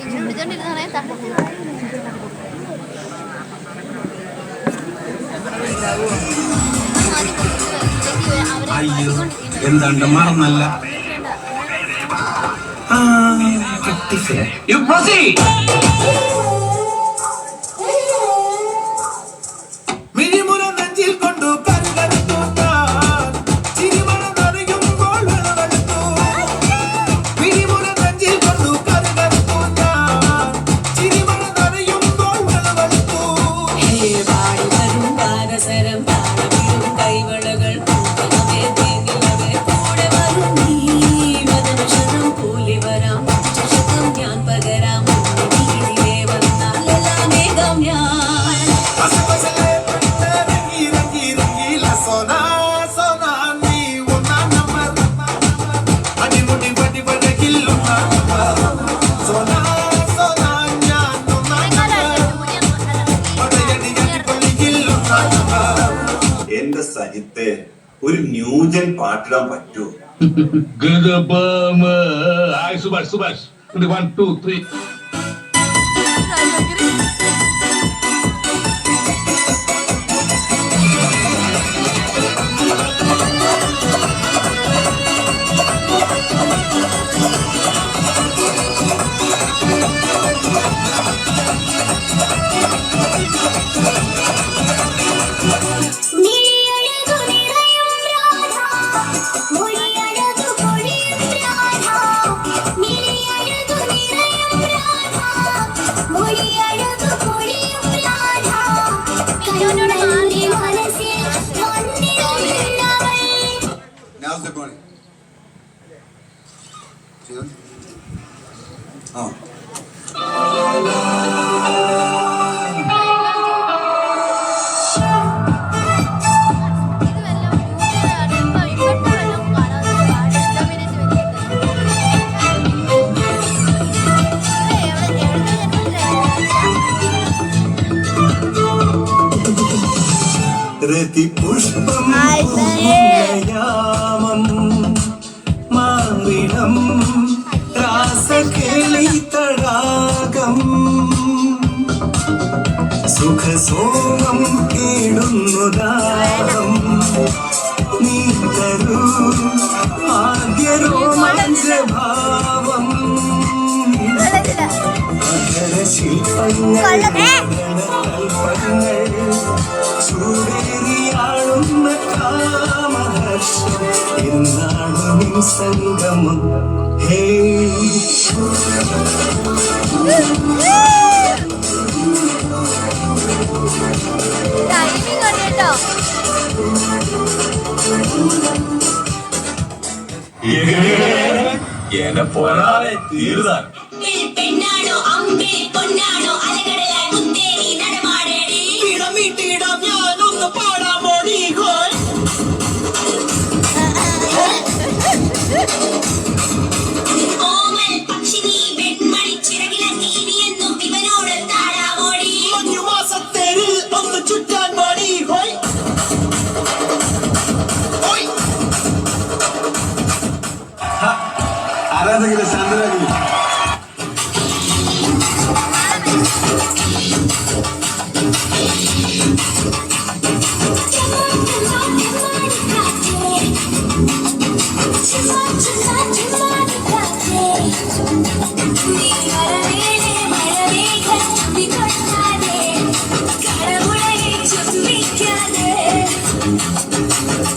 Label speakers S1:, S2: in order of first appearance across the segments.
S1: ഇങ്ങനെ പിടിച്ചോണ്ടിരുന്നാണേ തട്ടു
S2: അയ്യോ എന്താണ്ട് മറന്നല്ല? ആ കിട്ടിക്കേ
S3: സജിത്തെ ഒരു ന്യൂജൻ പാട്ടിടാൻ പറ്റുമോ
S4: Subhash Subhash. One two three
S3: ആ
S2: രതിപുഷ്പം
S1: ഹായ്
S2: യാമം മാറിടം തടാകം സുഖസോമം കേടുന്നു ദാഹം നീ തരൂ ആദ്യ രോമാഞ്ചഭാവം അധരശില്പങ്ങൾ കൽപ്പങ്ങൾ ചൂടേറിയാളുന്ന കാമഹർഷം എന്നാണ് നിൻ സംഗമം
S4: എന്നെ പൊരാതെ തീരുതാൻ
S5: പെണ്ണാണോ അമ്പിൽ പൊന്നാണോ അലകടലായി
S4: はい、した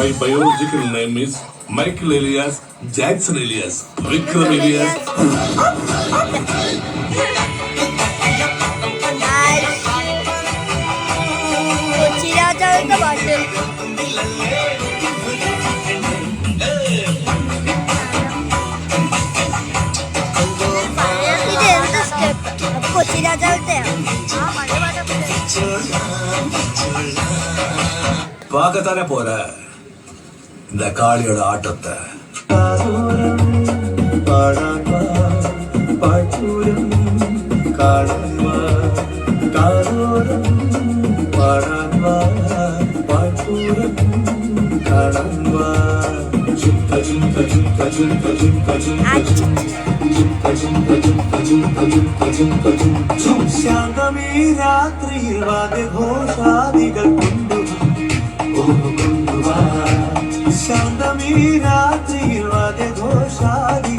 S4: my biological name
S1: is Michael Elias, Jackson Elias, Vikram
S2: Elias. कोचिला चलते இந்த காளியோட ஆட்டத்தை
S6: ശാന്തമേ രാത്രിയിൽ വാദ്യഘോഷാദികൾ കൊണ്ടുവാ കൊണ്ടുവാ शब्द मीरा जीवन घोषारी